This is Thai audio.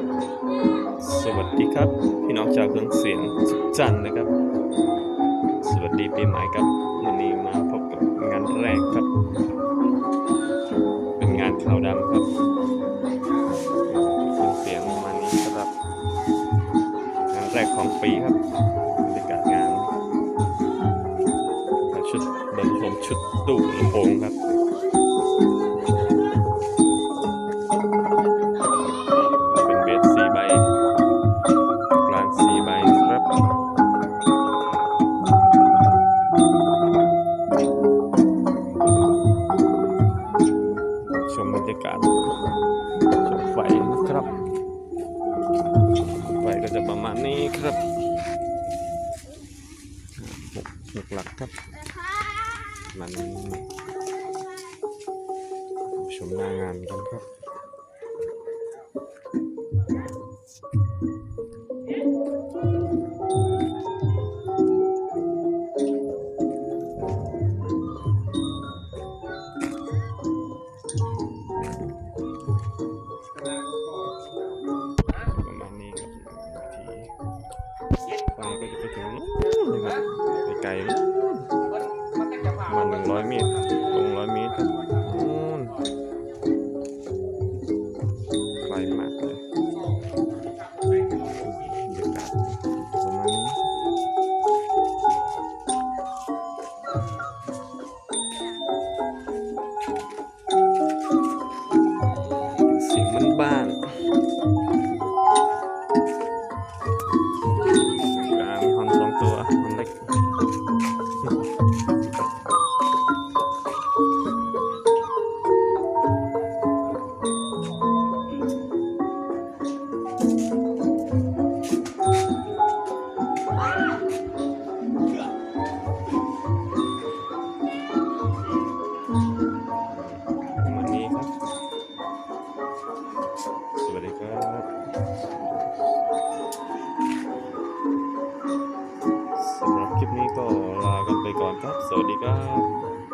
สวัสดีครับ พี่น้องชาวเครื่องเสียงทุกท่านนะครับ สวัสดีปีใหม่ครับ วันนี้มาพบกับงานแรกครับ เป็นงานขาวดำครับเครื่องเสียงประมาณนี้ครับ งานแรกของปีครับบรรยากาศงานชุดบรรทมชุดตู้ลำโพงครับ ชมบรรยากาศชมไฟนะครับ ไฟก็จะประมาณนี้ครับหกหกหลักครับ มันชมหน้างานกันครับ ไกลมันประมาหนึ่งร้อยเมตร นี้ก็ลากันไปก่อนครับ สวัสดีครับ